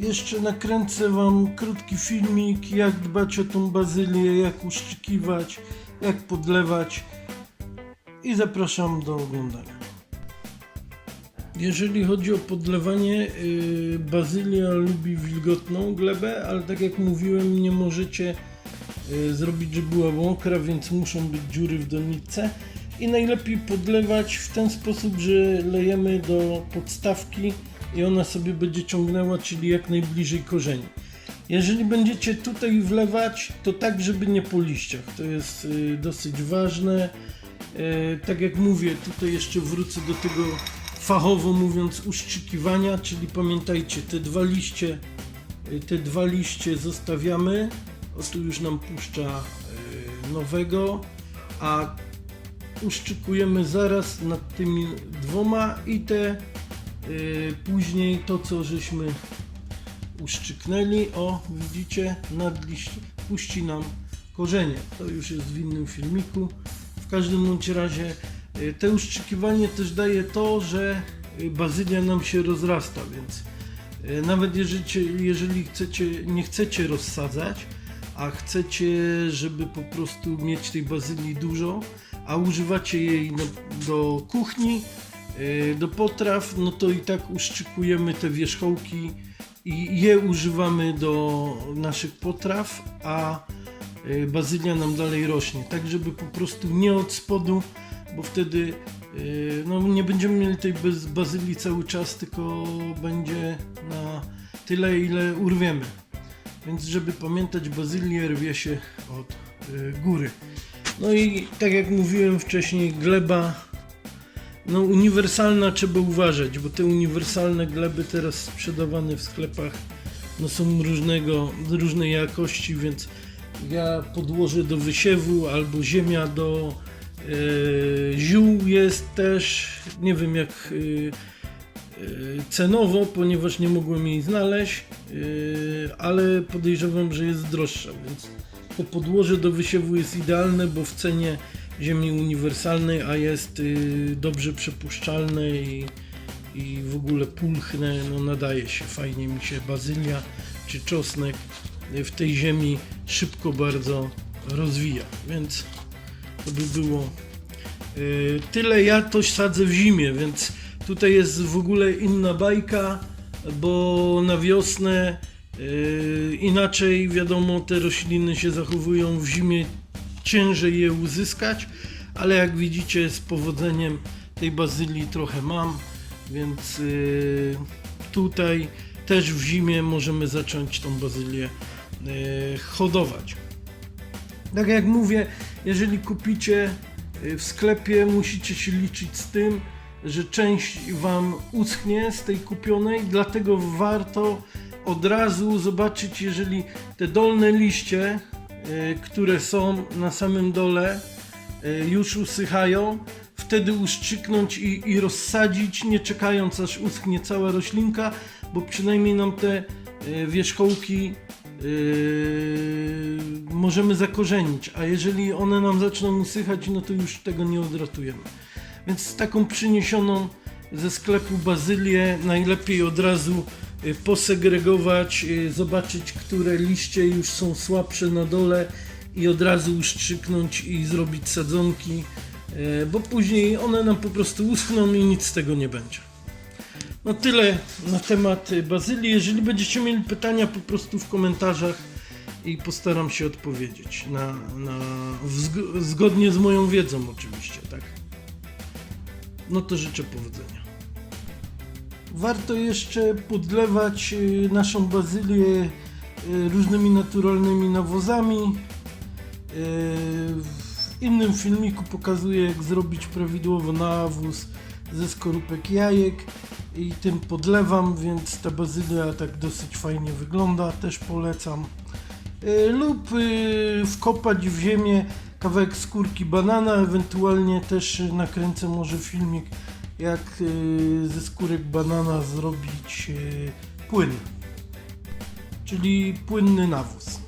Jeszcze nakręcę Wam krótki filmik, jak dbać o tą bazylię, jak uszczykiwać, jak podlewać i zapraszam do oglądania. Jeżeli chodzi o podlewanie, yy, bazylia lubi wilgotną glebę, ale tak jak mówiłem, nie możecie yy, zrobić, żeby była mokra, więc muszą być dziury w doniczce. I najlepiej podlewać w ten sposób, że lejemy do podstawki i ona sobie będzie ciągnęła, czyli jak najbliżej korzeni. Jeżeli będziecie tutaj wlewać, to tak, żeby nie po liściach. To jest yy, dosyć ważne. E, tak jak mówię, tutaj jeszcze wrócę do tego fachowo mówiąc uszczykiwania, czyli pamiętajcie, te dwa liście, e, te dwa liście zostawiamy. O tu już nam puszcza nowego, a uszczykujemy zaraz nad tymi dwoma i te później to co żeśmy uszczyknęli, o widzicie, nad liść puści nam korzenie. To już jest w innym filmiku. W każdym bądź razie y, te uszczykiwanie też daje to, że y, bazylia nam się rozrasta, więc y, nawet jeżeli, jeżeli chcecie, nie chcecie rozsadzać, a chcecie, żeby po prostu mieć tej bazylii dużo, a używacie jej do kuchni, y, do potraw, no to i tak uszczykujemy te wierzchołki i je używamy do naszych potraw, a y, bazylia nam dalej rośnie, tak żeby po prostu nie od spodu, bo wtedy y, no, nie będziemy mieli tej bazylii cały czas, tylko będzie na tyle, ile urwiemy. Więc żeby pamiętać, bazylię rwie się od góry. No i tak jak mówiłem wcześniej, gleba no uniwersalna trzeba uważać, bo te uniwersalne gleby teraz sprzedawane w sklepach no są różnego, różnej jakości, więc ja podłożę do wysiewu albo ziemia do e, ziół jest też, nie wiem jak e, e, cenowo, ponieważ nie mogłem jej znaleźć, ale podejrzewam, że jest droższa, więc to podłoże do wysiewu jest idealne, bo w cenie ziemi uniwersalnej, a jest y, dobrze przepuszczalne i, i w ogóle pulchne, no nadaje się fajnie mi się bazylia czy czosnek w tej ziemi szybko bardzo rozwija, więc to by było y, tyle. Ja to sadzę w zimie, więc tutaj jest w ogóle inna bajka, bo na wiosnę y, inaczej wiadomo te rośliny się zachowują w zimie ciężej je uzyskać, ale jak widzicie z powodzeniem tej bazylii trochę mam, więc yy, tutaj też w zimie możemy zacząć tą bazylię yy, hodować. Tak jak mówię, jeżeli kupicie yy, w sklepie, musicie się liczyć z tym, że część Wam uschnie z tej kupionej, dlatego warto od razu zobaczyć, jeżeli te dolne liście które są na samym dole, e, już usychają, wtedy uszczyknąć i, i rozsadzić, nie czekając aż uschnie cała roślinka, bo przynajmniej nam te e, wierzchołki e, możemy zakorzenić, a jeżeli one nam zaczną usychać, no to już tego nie odratujemy. Więc taką przyniesioną ze sklepu bazylię najlepiej od razu y, posegregować, y, zobaczyć, które liście już są słabsze na dole i od razu uszczyknąć i zrobić sadzonki, y, bo później one nam po prostu uschną i nic z tego nie będzie. No tyle na temat y, bazylii. Jeżeli będziecie mieli pytania, po prostu w komentarzach i postaram się odpowiedzieć na, na zgodnie z moją wiedzą oczywiście, tak? No to życzę powodzenia. Warto jeszcze podlewać y, naszą bazylię y, różnymi naturalnymi nawozami. Y, W innym filmiku pokazuję jak zrobić prawidłowo nawóz ze skorupek jajek i tym podlewam, więc ta bazylia tak dosyć fajnie wygląda, też polecam. Lub wkopać w ziemię kawałek skórki banana, ewentualnie też nakręcę może filmik jak y, ze skórek banana zrobić y, płyn, czyli płynny nawóz.